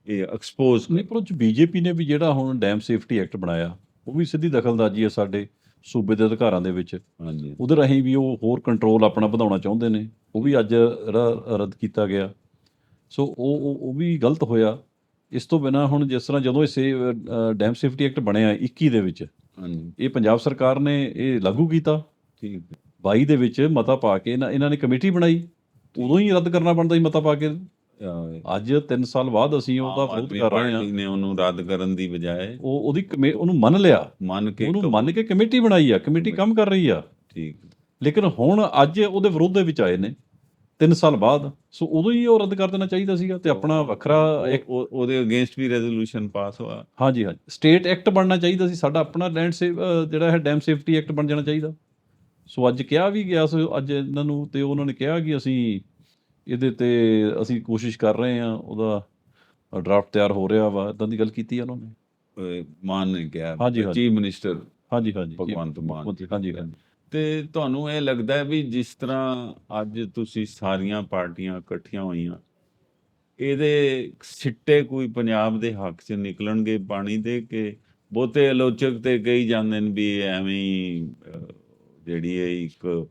S1: ਇਹ ਐਕਸਪੋਜ਼
S2: ਨਹੀਂ ਪਰ ਉਹ ਚ ਬੀਜੇਪੀ ਨੇ ਵੀ ਜਿਹੜਾ ਹੁਣ ਡੈਮ ਸੇਫਟੀ ਐਕਟ ਬਣਾਇਆ ਉਹ ਵੀ ਸਿੱਧੀ ਦਖਲਅੰਦਾਜ਼ੀ ਹੈ ਸਾਡੇ ਸੂਬੇ ਦੇ ਅਧਿਕਾਰਾਂ ਦੇ ਵਿੱਚ।
S1: ਹਾਂਜੀ।
S2: ਉਹਦੇ ਰਾਹੀਂ ਵੀ ਉਹ ਹੋਰ ਕੰਟਰੋਲ ਆਪਣਾ ਵਧਾਉਣਾ ਚਾਹੁੰਦੇ ਨੇ। ਉਹ ਵੀ ਅੱਜ ਰੱਦ ਕੀਤਾ ਗਿਆ। ਸੋ ਉਹ- ਉਹ ਵੀ ਗਲਤ ਹੋਇਆ। ਇਸ ਤੋਂ ਬਿਨਾ ਹੁਣ ਜਿਸ ਤਰ੍ਹਾਂ ਜਦੋਂ ਇਹ ਸੇ ਡੈਮ ਸੇਫਟੀ ਐਕਟ ਬਣਿਆ 21 ਦੇ ਵਿੱਚ
S1: ਹਾਂਜੀ।
S2: ਇਹ ਪੰਜਾਬ ਸਰਕਾਰ ਨੇ ਇਹ ਲਾਗੂ ਕੀਤਾ।
S1: ਠੀਕ ਹੈ।
S2: 22 ਦੇ ਵਿੱਚ ਮਤਾ ਪਾ ਕੇ ਇਹਨਾਂ ਇਹਨਾਂ ਨੇ ਕਮੇਟੀ ਬਣਾਈ। ਉਦੋਂ ਹੀ ਰੱਦ ਕਰਨਾ ਬਣਦਾ ਸੀ ਮਤਾ ਪਾ ਕੇ। ਅੱਜ 3 ਸਾਲ ਬਾਅਦ ਅਸੀਂ ਉਹਦਾ ਵਿਰੋਧ ਕਰ ਰਹੇ ਹਾਂ।
S1: ਨੇ ਉਹਨੂੰ ਰੱਦ ਕਰਨ ਦੀ ਬਜਾਏ
S2: ਉਹ ਉਹਦੀ ਉਹਨੂੰ ਮੰਨ ਲਿਆ।
S1: ਮੰਨ ਕੇ
S2: ਉਹਨੂੰ ਮੰਨ ਕੇ ਕਮੇਟੀ ਬਣਾਈ ਆ। ਕਮੇਟੀ ਕੰਮ ਕਰ ਰਹੀ ਆ।
S1: ਠੀਕ।
S2: ਲੇਕਿਨ ਹੁਣ ਅੱਜ ਉਹਦੇ ਵਿਰੋਧ ਦੇ ਵਿੱਚ ਆਏ ਨੇ। 3 ਸਾਲ ਬਾਅਦ। ਸੋ ਉਦੋਂ ਹੀ ਉਹ ਰੱਦ ਕਰ ਦੇਣਾ ਚਾਹੀਦਾ ਸੀਗਾ ਤੇ ਆਪਣਾ ਵੱਖਰਾ ਇੱਕ
S1: ਉਹ- ਉਹ- ਉਹਦੇ ਅਗੇਂਸਟ ਵੀ ਰੈਜ਼ੋਲੂਸ਼ਨ ਪਾਸ ਹੋਇਆ।
S2: ਹਾਂਜੀ ਹਾਂਜੀ। ਸਟੇਟ ਐਕਟ ਬਣਨਾ ਚਾਹੀਦਾ ਸੀ। ਸਾਡਾ ਆਪਣਾ ਲੈਂਡ ਸੇਫ ਜਿਹੜਾ ਹੈ ਡੈਮ ਸੇਫਟੀ ਐਕਟ ਬਣ ਜਾਣਾ ਚਾਹੀਦਾ। ਸੋ ਅੱਜ ਕਿਹਾ ਵੀ ਗਿਆ ਸੋ ਅੱਜ ਇਹਨਾਂ ਨੂੰ ਤੇ ਉਹਨਾਂ ਨੇ ਕਿਹਾ ਕਿ ਅਸੀਂ ਇਹਦੇ ਤੇ ਅਸੀਂ ਕੋਸ਼ਿਸ਼ ਕਰ ਰਹੇ ਹਾਂ ਉਹਦਾ ਡਰਾਫਟ ਤਿਆਰ ਹੋ ਰਿਹਾ ਵਾ। ਇਦਾਂ ਦੀ ਗੱਲ ਕੀਤੀ ਉਹਨਾਂ ਨੇ।
S1: ਮਾਨ ਨੇ ਕਿਹਾ।
S2: ਹਾਂਜੀ, ਹਾਂਜੀ।
S1: ਚੀਫ ਮਿਨਿਸਟਰ
S2: ਹਾਂਜੀ ਹਾਂਜੀ।
S1: ਭਗਵੰਤ ਮਾਨ
S2: ਹਾਂਜੀ ਹਾਂਜੀ।
S1: ਤੇ ਤੁਹਾਨੂੰ ਇਹ ਲੱਗਦਾ ਹੈ ਵੀ ਜਿਸ ਤਰ੍ਹਾਂ ਅੱਜ ਤੁਸੀਂ ਸਾਰੀਆਂ ਪਾਰਟੀਆਂ ਇਕੱਠੀਆਂ ਹੋਈਆਂ, ਇਹਦੇ ਸਿੱਟੇ ਕੋਈ ਪੰਜਾਬ ਦੇ ਹੱਕ 'ਚ ਨਿਕਲਣਗੇ, ਪਾਣੀ ਦੇ ਕਿ ਬਹੁਤੇ ਆਲੋਚਕ ਤੇ ਕਹੀ ਜਾਂਦੇ ਨੇ ਵੀ ਐਵੇਂ ਜਿਹੜੀ ਹੈ ਇੱਕ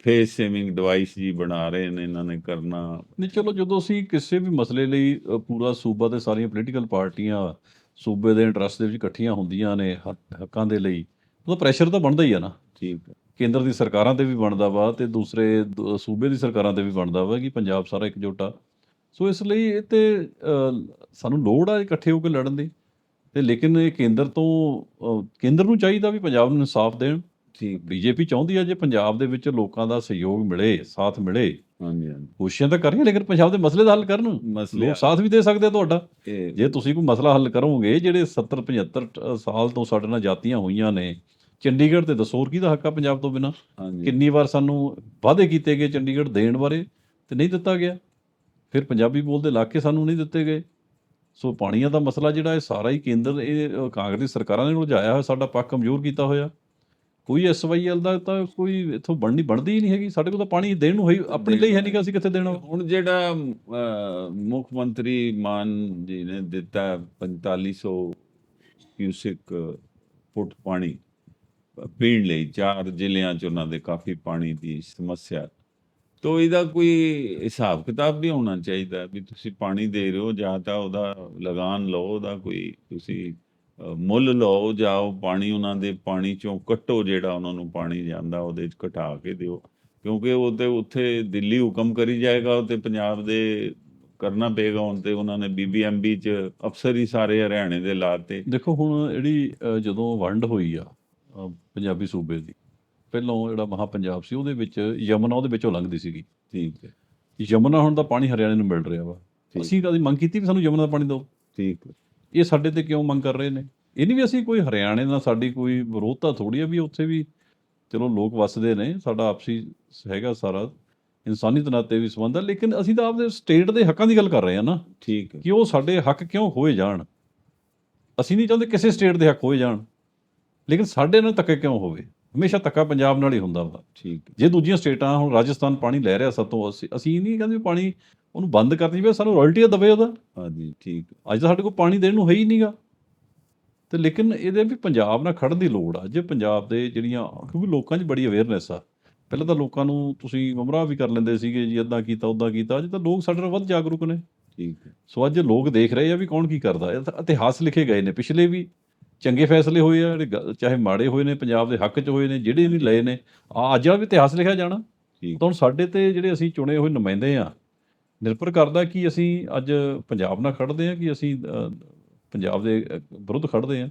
S1: ਫੇਸ ਸੇਵਿੰਗ ਡਿਵਾਈਸ ਜੀ ਬਣਾ ਰਹੇ ਨੇ, ਇਹਨਾਂ ਨੇ ਕਰਨਾ।
S2: ਨਹੀਂ, ਚਲੋ ਜਦੋਂ ਅਸੀਂ ਕਿਸੇ ਵੀ ਮਸਲੇ ਲਈ ਪੂਰਾ ਸੂਬਾ ਤੇ ਸਾਰੀਆਂ ਪੋਲੀਟੀਕਲ ਪਾਰਟੀਆਂ ਸੂਬੇ ਦੇ ਇੰਟਰਸਟ ਦੇ ਵਿੱਚ ਇਕੱਠੀਆਂ ਹੁੰਦੀਆਂ ਨੇ ਹੱਕ- ਹੱਕਾਂ ਦੇ ਲਈ ਉਹਦਾ ਪ੍ਰੈਸ਼ਰ ਤਾਂ ਬਣਦਾ ਹੀ ਆ ਨਾ।
S1: ਠੀਕ ਹੈ
S2: ਕੇਂਦਰ ਦੀ ਸਰਕਾਰਾਂ ਤੇ ਵੀ ਬਣਦਾ ਵਾ ਤੇ ਦੂਸਰੇ ਸੂਬੇ ਦੀ ਸਰਕਾਰਾਂ ਤੇ ਵੀ ਬਣਦਾ ਵਾ ਕਿ ਪੰਜਾਬ ਸਾਰਾ ਇਕਜੁੱਟ ਆ। ਸੋ ਇਸ ਲਈ ਇਹ ਤੇ ਸਾਨੂੰ ਲੋੜ ਆ ਇਕੱਠੇ ਹੋ ਕੇ ਲੜਨ ਦੀ। ਤੇ ਲੇਕਿਨ ਇਹ ਕੇਂਦਰ ਤੋਂ ਕੇਂਦਰ ਨੂੰ ਚਾਹੀਦਾ ਵੀ ਪੰਜਾਬ ਨੂੰ ਇਨਸਾਫ ਦੇਣ।
S1: ਠੀਕ।
S2: ਬੀਜੇਪੀ ਚਾਹੁੰਦੀ ਆ ਜੇ ਪੰਜਾਬ ਦੇ ਵਿੱਚ ਲੋਕਾਂ ਦਾ ਸਹਿਯੋਗ ਮਿਲੇ ਸਾਥ ਮਿਲੇ।
S1: ਹਾਂਜੀ ਹਾਂਜੀ।
S2: ਕੋਸ਼ਿਸ਼ਾਂ ਤਾਂ ਕਰੀਏ ਲੇਕਿਨ ਪੰਜਾਬ ਦੇ ਮਸਲੇ ਦਾ ਹੱਲ ਕਰਨ ਲੋਕ ਸਾਥ ਵੀ ਦੇ ਸਕਦੇ ਆ ਤੁਹਾਡਾ। ਜੇ ਤੁਸੀਂ ਕੋਈ ਮਸਲਾ ਹੱਲ ਕਰੋਗੇ ਜਿਹੜੇ 70 75 ਟ- ਸਾਲ ਤੋਂ ਸਾਡੇ ਨਾਲ ਜਾਤੀਆਂ ਹੋਈਆਂ ਨੇ ਚੰਡੀਗੜ੍ਹ ਤੇ ਦੱਸੋ ਹੋਰ ਕਿਹਦਾ ਹੱਕ ਆ ਪੰਜਾਬ ਤੋਂ ਬਿਨਾ? ਕਿੰਨੀ ਵਾਰ ਸਾਨੂੰ ਵਾਅਦੇ ਕੀਤੇ ਗਏ ਚੰਡੀਗੜ੍ਹ ਦੇਣ ਬਾਰੇ ਤੇ ਨਹੀਂ ਦਿੱਤਾ ਗਿਆ। ਫਿਰ ਪੰਜਾਬੀ ਬੋਲਦੇ ਇਲਾਕੇ ਸਾਨੂੰ ਨਹੀਂ ਦਿੱਤੇ ਗਏ। ਸੋ ਪਾਣੀਆਂ ਦਾ ਮਸਲਾ ਜਿਹੜਾ ਇਹ ਸਾਰਾ ਹੀ ਕੇਂਦਰ ਇਹ ਕਾਂਗਰਸੀ ਸਰਕਾਰਾਂ ਨੇ ਉਲਝਾਇਆ ਹੋਇਆ ਸਾਡਾ ਪੱਖ ਕਮਜ਼ੋਰ ਕੀਤਾ ਹੋਇਆ। ਕੋਈ ਐਸਵਾਈਐਲ ਦਾ ਤਾਂ ਕੋਈ ਇਥੋਂ ਬਣਨੀ ਬਣਦੀ ਹੀ ਨਹੀਂ ਹੈਗੀ। ਸਾਡੇ ਕੋਲ ਤਾਂ ਪਾਣੀ ਦੇਣ ਨੂੰ ਹੈ ਆਪਣੇ ਲਈ ਹੈ ਨਹੀਂ ਕਿ ਅਸੀਂ ਕਿੱਥੇ ਦੇਣਾ।
S1: ਹੁਣ ਜਿਹੜਾ ਮੁੱਖ ਮੰਤਰੀ ਮਾਨ ਜੀ ਨੇ ਦਿੱਤਾ 4500 ਕਿਊਸਿਕ ਫੁੱਟ ਪਾਣੀ ਪੀਣ ਲਈ ਚਾਰ ਜ਼ਿਲ੍ਹਿਆਂ ਚ ਉਹਨਾਂ ਦੇ ਕਾਫੀ ਪਾਣੀ ਦੀ ਸਮੱਸਿਆ। ਤੋ ਇਹਦਾ ਕੋਈ ਹਿਸਾਬ ਕਿਤਾਬ ਵੀ ਹੋਣਾ ਚਾਹੀਦਾ ਵੀ ਤੁਸੀਂ ਪਾਣੀ ਦੇ ਰਹੇ ਹੋ ਜਾਂ ਤਾਂ ਉਹਦਾ ਲਗਾਨ ਲਓ, ਉਹਦਾ ਕੋਈ ਤੁਸੀਂ ਮੁੱਲ ਲਓ ਜਾਂ ਉਹ ਪਾਣੀ ਉਹਨਾਂ ਦੇ ਪਾਣੀ ਚੋਂ ਕੱਟੋ ਜਿਹੜਾ ਉਹਨਾਂ ਨੂੰ ਪਾਣੀ ਜਾਂਦਾ ਉਹਦੇ ਚ ਘਟਾ ਕੇ ਦਿਓ। ਕਿਉਂਕਿ ਉਹ ਤੇ ਉੱਥੇ ਦਿੱਲੀ ਹੁਕਮ ਕਰੀ ਜਾਏਗਾ, ਉਹ ਤੇ ਪੰਜਾਬ ਦੇ ਕਰਨਾ ਪਏਗਾ। ਹੁਣ ਤੇ ਉਹਨਾਂ ਨੇ ਬੀਬੀਐਮਬੀ ਚ ਅਫਸਰ ਹੀ ਸਾਰੇ ਹਰਿਆਣੇ ਦੇ ਲਾਤੇ
S2: ਦੇਖੋ ਹੁਣ ਜਿਹੜੀ ਜਦੋਂ ਵੰਡ ਹੋਈ ਆ ਪੰਜਾਬੀ ਸੂਬੇ ਦੀ। ਪਹਿਲਾਂ ਜਿਹੜਾ ਮਹਾ ਪੰਜਾਬ ਸੀ ਉਹਦੇ ਵਿੱਚ ਯਮੁਨਾ ਉਹਦੇ ਵਿੱਚੋਂ ਲੰਘਦੀ ਸੀਗੀ।
S1: ਠੀਕ ਹੈ।
S2: ਯਮੁਨਾ ਹੁਣ ਦਾ ਪਾਣੀ ਹਰਿਆਣੇ ਨੂੰ ਮਿਲ ਰਿਹਾ ਵਾ। ਅਸੀਂ ਕਦੀ ਮੰਗ ਕੀਤੀ ਵੀ ਸਾਨੂੰ ਯਮੁਨਾ ਦਾ ਪਾਣੀ ਦਿਓ।
S1: ਠੀਕ
S2: ਇਹ ਸਾਡੇ ਤੇ ਕਿਉਂ ਮੰਗ ਕਰ ਰਹੇ ਨੇ? ਇਹ ਨਹੀਂ ਵੀ ਅਸੀਂ ਕੋਈ ਹਰਿਆਣੇ ਨਾਲ ਸਾਡੀ ਕੋਈ ਵਿਰੋਧਤਾ ਥੋੜੀ ਆ ਵੀ ਉੱਥੇ ਵੀ ਚਲੋ ਲੋਕ ਵਸਦੇ ਨੇ ਸਾਡਾ ਆਪਸੀ ਹੈਗਾ ਸਾਰਾ ਇਨਸਾਨੀਅਤ ਨਾਤੇ ਵੀ ਸੰਬੰਧ ਹੈ ਲੇਕਿਨ ਅਸੀਂ ਤਾਂ ਆਪਦੇ ਸਟੇਟ ਦੇ ਹੱਕਾਂ ਦੀ ਗੱਲ ਕਰ ਰਹੇ ਹਾਂ ਨਾ।
S1: ਠੀਕ
S2: ਕਿ ਉਹ ਸਾਡੇ ਹੱਕ ਕਿਉਂ ਹੋਏ ਜਾਣ? ਅਸੀਂ ਨਹੀਂ ਚਾਹੁੰਦੇ ਕਿਸੇ ਸਟੇਟ ਦੇ ਹੱਕ ਹੋਏ ਜਾਣ। ਲੇਕਿਨ ਸਾਡੇ ਨਾਲ ਧੱਕੇ ਕਿਉਂ ਹੋਵੇ? ਹਮੇਸ਼ਾ ਧੱਕਾ ਪੰਜਾਬ ਨਾਲ ਹੀ ਹੁੰਦਾ ਵਾ।
S1: ਠੀਕ
S2: ਜੇ ਦੂਜੀਆਂ ਸਟੇਟਾਂ ਹੁਣ ਰਾਜਸਥਾਨ ਪਾਣੀ ਲੈ ਰਿਹਾ ਸਾਤੋਂ ਅਸੀਂ ਅਸੀਂ ਨਹੀਂ ਕਹਿੰਦੇ ਪਾਣੀ ਉਹਨੂੰ ਬੰਦ ਕਰ ਦਈਏ ਸਾਨੂੰ ਰਾਇਲਟੀ ਦਵੇ ਉਹਦਾ।
S1: ਹਾਂਜੀ ਠੀਕ।
S2: ਅੱਜ ਤਾਂ ਸਾਡੇ ਕੋਲ ਪਾਣੀ ਦੇਣ ਨੂੰ ਹੈ ਹੀ ਨਹੀਂਗਾ ਤੇ ਲੇਕਿਨ ਇਹਦੇ ਵੀ ਪੰਜਾਬ ਨਾਲ ਖੜਨ ਦੀ ਲੋੜ ਆ। ਜੇ ਪੰਜਾਬ ਦੇ ਜਿਹੜੀਆਂ ਕਿਉਂਕਿ ਲੋਕਾਂ 'ਚ ਬੜੀ ਅਵੇਅਰਨੈਸ ਆ। ਪਹਿਲਾਂ ਤਾਂ ਲੋਕਾਂ ਨੂੰ ਤੁਸੀਂ ਗੁੰਮਰਾਹ ਵੀ ਕਰ ਲੈਂਦੇ ਸੀਗੇ ਜੀ ਇਦਾਂ ਕੀਤਾ ਉਦਾਂ ਕੀਤਾ। ਅੱਜ ਤਾਂ ਲੋਕ ਸਾਡੇ ਨਾਲ ਵੱਧ ਜਾਗਰੂਕ ਨੇ।
S1: ਠੀਕ ਹੈ।
S2: ਸੋ ਅੱਜ ਲੋਕ ਦੇਖ ਰਹੇ ਆ ਵੀ ਕੌਣ ਕੀ ਕਰਦਾ। ਇਹ ਤਾਂ ਇਤਿਹਾਸ ਲਿਖੇ ਗਏ ਨੇ। ਪਿਛਲੇ ਵੀ ਚੰਗੇ ਫੈਸਲੇ ਹੋਏ ਆ ਜਿਹੜੇ ਚਾਹੇ ਮਾੜੇ ਹੋਏ ਨੇ ਪੰਜਾਬ ਦੇ ਹੱਕ 'ਚ ਹੋਏ ਨੇ ਜਿਹੜੇ ਨਹੀਂ ਲਏ ਨੇ ਆ ਅੱਜ ਵਾਲਾ ਵੀ ਇਤਿਹਾਸ ਲਿਖਿਆ ਜਾਣਾ। ਤਾਂ ਹੁਣ ਸਾਡੇ ਤੇ ਜਿਹੜੇ ਅਸੀਂ ਚੁਣੇ ਹੋਏ ਨੁਮਾਇੰਦੇ ਆ ਨਿਰਭਰ ਕਰਦਾ ਕਿ ਅਸੀਂ ਅੱਜ ਪੰਜਾਬ ਨਾਲ ਖੜਦੇ ਆ ਕਿ ਅਸੀਂ ਪੰਜਾਬ ਦੇ ਵਿਰੁੱਧ ਖੜਦੇ ਆ।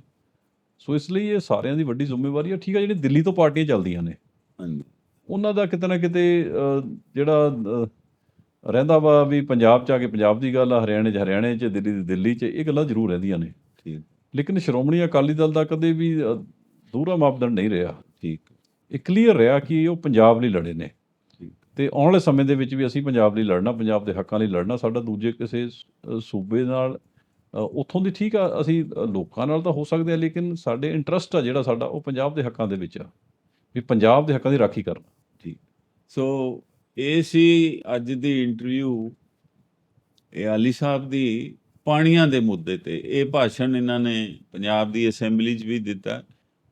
S2: ਸੋ ਇਸ ਲਈ ਇਹ ਸਾਰਿਆਂ ਦੀ ਵੱਡੀ ਜ਼ਿੰਮੇਵਾਰੀ ਆ। ਠੀਕ ਆ ਜਿਹੜੀ ਦਿੱਲੀ ਤੋਂ ਪਾਰਟੀਆਂ ਚੱਲਦੀਆਂ ਨੇ।
S1: ਹਾਂਜੀ।
S2: ਉਹਨਾਂ ਦਾ ਕਿਤੇ ਨਾ ਕਿਤੇ ਜਿਹੜਾ ਰਹਿੰਦਾ ਵਾ ਵੀ ਪੰਜਾਬ ਚ ਆ ਕੇ ਪੰਜਾਬ ਦੀ ਗੱਲ ਆ ਹਰਿਆਣੇ ਚ ਹਰਿਆਣੇ ਚ ਦਿੱਲੀ ਦੀ ਦਿੱਲੀ ਚ ਇਹ ਗੱਲਾਂ ਜ਼ਰੂਰ ਰਹਿੰਦੀਆਂ ਨੇ।
S1: ਠੀਕ।
S2: ਲੇਕਿਨ ਸ਼੍ਰੋਮਣੀ ਅਕਾਲੀ ਦਲ ਦਾ ਕਦੇ ਵੀ ਅ, ਦੂਹਰਾ ਮਾਪਦੰਡ ਨਹੀਂ ਰਿਹਾ।
S1: ਠੀਕ।
S2: ਇਹ ਕਲੀਅਰ ਰਿਹਾ ਕਿ ਉਹ ਪੰਜਾਬ ਲਈ ਲੜੇ ਨੇ।
S1: ਠੀਕ।
S2: ਤੇ ਆਉਣ ਵਾਲੇ ਸਮੇਂ ਦੇ ਵਿੱਚ ਵੀ ਅਸੀਂ ਪੰਜਾਬ ਲਈ ਲੜਨਾ ਪੰਜਾਬ ਦੇ ਹੱਕਾਂ ਲਈ ਲੜਨਾ ਸਾਡਾ ਦੂਜੇ ਕਿਸੇ ਸੂਬੇ ਨਾਲ ਅ, ਉੱਥੋਂ ਦੀ ਠੀਕ ਆ ਅਸੀਂ ਲੋਕਾਂ ਨਾਲ ਤਾਂ ਹੋ ਸਕਦੇ ਆ ਲੇਕਿਨ ਸਾਡੇ ਇੰਟਰਸਟ ਆ ਜਿਹੜਾ ਸਾਡਾ ਉਹ ਪੰਜਾਬ ਦੇ ਹੱਕਾਂ ਦੇ ਵਿੱਚ ਆ। ਵੀ ਪੰਜਾਬ ਦੇ ਹੱਕਾਂ ਦੀ ਰਾਖੀ ਕਰਨਾ।
S1: ਸੋ ਇਹ ਸੀ ਅੱਜ ਦੀ ਇੰਟਰਵਿਊ ਇਹ ਆਲੀ ਸਾਹਿਬ ਦੀ ਪਾਣੀਆਂ ਦੇ ਮੁੱਦੇ ਤੇ। ਇਹ ਭਾਸ਼ਣ ਇਹਨਾਂ ਨੇ ਪੰਜਾਬ ਦੀ ਅਸੈਂਬਲੀ 'ਚ ਵੀ ਦਿੱਤਾ।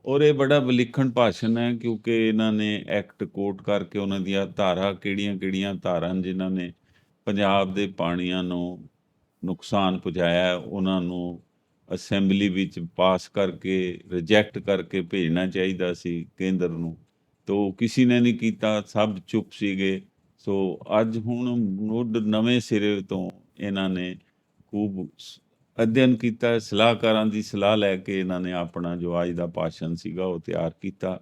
S1: ਔਰ ਇਹ ਬੜਾ ਵਿਲੱਖਣ ਭਾਸ਼ਣ ਹੈ ਕਿਉਂਕਿ ਇਹਨਾਂ ਨੇ ਐਕਟ ਕੋਟ ਕਰਕੇ ਉਹਨਾਂ ਦੀਆਂ ਧਾਰਾ ਕਿਹੜੀਆਂ-ਕਿਹੜੀਆਂ ਧਾਰਾਂ ਜਿਨ੍ਹਾਂ ਨੇ ਪੰਜਾਬ ਦੇ ਪਾਣੀਆਂ ਨੂੰ ਨੁਕਸਾਨ ਪਹੁੰਚਾਇਆ ਉਹਨਾਂ ਨੂੰ ਅਸੈਂਬਲੀ ਵਿੱਚ ਪਾਸ ਕਰਕੇ, ਰਿਜੈਕਟ ਕਰਕੇ ਭੇਜਣਾ ਚਾਹੀਦਾ ਸੀ ਕੇਂਦਰ ਨੂੰ। ਤੋ ਕਿਸੇ ਨੇ ਨਹੀਂ ਕੀਤਾ, ਸਭ ਚੁੱਪ ਸੀਗੇ। ਸੋ ਅੱਜ ਹੁਣ ਮੁੱਢ ਨਵੇਂ ਸਿਰੇ ਤੋਂ ਇਹਨਾਂ ਨੇ ਖੂਬ ਅਧਿਐਨ ਕੀਤਾ, ਸਲਾਹਕਾਰਾਂ ਦੀ ਸਲਾਹ ਲੈ ਕੇ ਇਹਨਾਂ ਨੇ ਆਪਣਾ ਜੋ ਅੱਜ ਦਾ ਭਾਸ਼ਣ ਸੀਗਾ ਉਹ ਤਿਆਰ ਕੀਤਾ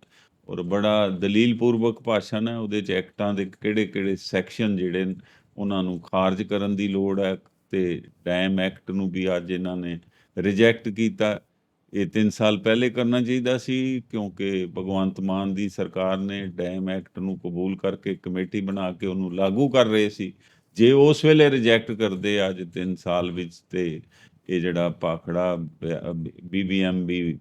S1: ਔਰ ਬੜਾ ਦਲੀਲ ਪੂਰਵਕ ਭਾਸ਼ਣ ਹੈ। ਉਹਦੇ ਚ ਐਕਟਾਂ ਦੇ ਕਿਹੜੇ ਕਿਹੜੇ ਸੈਕਸ਼ਨ ਜਿਹੜੇ ਉਹਨਾਂ ਨੂੰ ਖਾਰਜ ਕਰਨ ਦੀ ਲੋੜ ਹੈ ਤੇ ਡੈਮ ਐਕਟ ਨੂੰ ਵੀ ਅੱਜ ਇਹਨਾਂ ਨੇ ਰਿਜੈਕਟ ਕੀਤਾ। ਇਹ 3 ਸਾਲ ਪਹਿਲੇ ਕਰਨਾ ਚਾਹੀਦਾ ਸੀ ਕਿਉਂਕਿ ਭਗਵੰਤ ਮਾਨ ਦੀ ਸਰਕਾਰ ਨੇ ਡੈਮ ਐਕਟ ਨੂੰ ਕਬੂਲ ਕਰਕੇ ਕਮੇਟੀ ਬਣਾ ਕੇ ਉਹਨੂੰ ਲਾਗੂ ਕਰ ਰਹੇ ਸੀ। ਜੇ ਉਸ ਵੇਲੇ ਰਿਜੈਕਟ ਕਰਦੇ ਅੱਜ 3 ਸਾਲ ਵਿੱਚ ਤੇ ਇਹ ਜਿਹੜਾ ਪਾਖੜਾ ਬੀਬੀਐਮਬੀ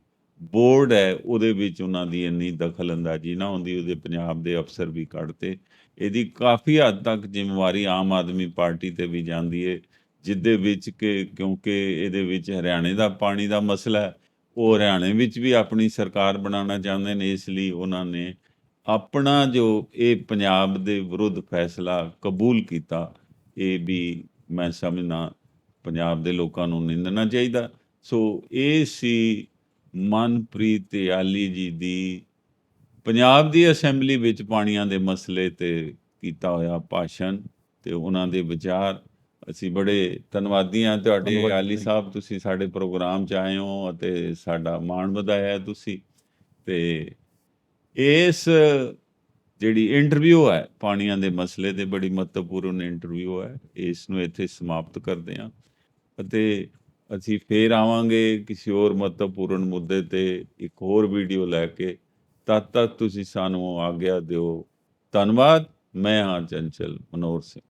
S1: ਬੋਰਡ ਹੈ, ਉਹਦੇ ਵਿੱਚ ਉਹਨਾਂ ਦੀ ਇੰਨੀ ਦਖਲਅੰਦਾਜ਼ੀ ਨਾ ਹੁੰਦੀ, ਉਹਦੇ ਪੰਜਾਬ ਦੇ ਅਫਸਰ ਵੀ ਕੱਢਤੇ ਇਹਦੀ ਕਾਫੀ ਹੱਦ ਤੱਕ ਜ਼ਿੰਮੇਵਾਰੀ ਆਮ ਆਦਮੀ ਪਾਰਟੀ ਤੇ ਵੀ ਜਾਂਦੀ ਹੈ ਜਿੱਦੇ ਵਿੱਚ ਕਿ ਕਿਉਂਕਿ ਇਹਦੇ ਵਿੱਚ ਹਰਿਆਣੇ ਦਾ ਪਾਣੀ ਦਾ ਮਸਲਾ ਹੈ, ਉਹ ਹਰਿਆਣੇ ਵਿੱਚ ਵੀ ਆਪਣੀ ਸਰਕਾਰ ਬਣਾਉਣਾ ਚਾਹੁੰਦੇ ਨੇ, ਇਸ ਲਈ ਉਹਨਾਂ ਨੇ ਆਪਣਾ ਜੋ ਇਹ ਪੰਜਾਬ ਦੇ ਵਿਰੁੱਧ ਫੈਸਲਾ ਕਬੂਲ ਕੀਤਾ ਇਹ ਵੀ ਮੈਂ ਸਮਝਣਾ ਪੰਜਾਬ ਦੇ ਲੋਕਾਂ ਨੂੰ ਨਿੰਦਣਾ ਚਾਹੀਦਾ ਸੋ ਇਹ ਸੀ ਮਨਪ੍ਰੀਤ ਆਲੀ ਜੀ ਦੀ ਪੰਜਾਬ ਦੀ ਅਸੈਂਬਲੀ ਵਿੱਚ ਪਾਣੀਆਂ ਦੇ ਮਸਲੇ ਤੇ ਕੀਤਾ ਹੋਇਆ ਭਾਸ਼ਣ ਤੇ ਉਹਨਾਂ ਦੇ ਵਿਚਾਰ ਅਸੀਂ ਬੜੇ ਧੰਨਵਾਦੀ ਹਾਂ ਤੁਹਾਡੇ ਆਲੀ। ਸਾਹਿਬ ਤੁਸੀਂ ਸਾਡੇ ਪ੍ਰੋਗਰਾਮ 'ਚ ਆਏ ਹੋ ਅਤੇ ਸਾਡਾ ਮਾਣ ਵਧਾਇਆ ਤੁਸੀਂ ਤੇ ਇਸ ਜਿਹੜੀ ਇੰਟਰਵਿਊ ਹੈ, ਪਾਣੀਆਂ ਦੇ ਮਸਲੇ ਤੇ ਬੜੀ ਮਹੱਤਵਪੂਰਨ ਇੰਟਰਵਿਊ ਹੈ, ਇਸ ਨੂੰ ਇੱਥੇ ਸਮਾਪਤ ਕਰਦੇ ਹਾਂ ਅਤੇ ਅਸੀਂ ਫੇਰ ਆਵਾਂਗੇ ਕਿਸੇ ਹੋਰ ਮਹੱਤਵਪੂਰਨ ਮੁੱਦੇ ਤੇ ਇੱਕ ਹੋਰ ਵੀਡੀਓ ਲੈ ਕੇ। ਤਦ ਤੱਕ ਤੁਸੀਂ ਸਾਨੂੰ ਆਗਿਆ ਦਿਓ। ਧੰਨਵਾਦ। ਮੈਂ ਹਾਂ ਚੰਚਲ ਮਨੋਹਰ ਸਿੰਘ।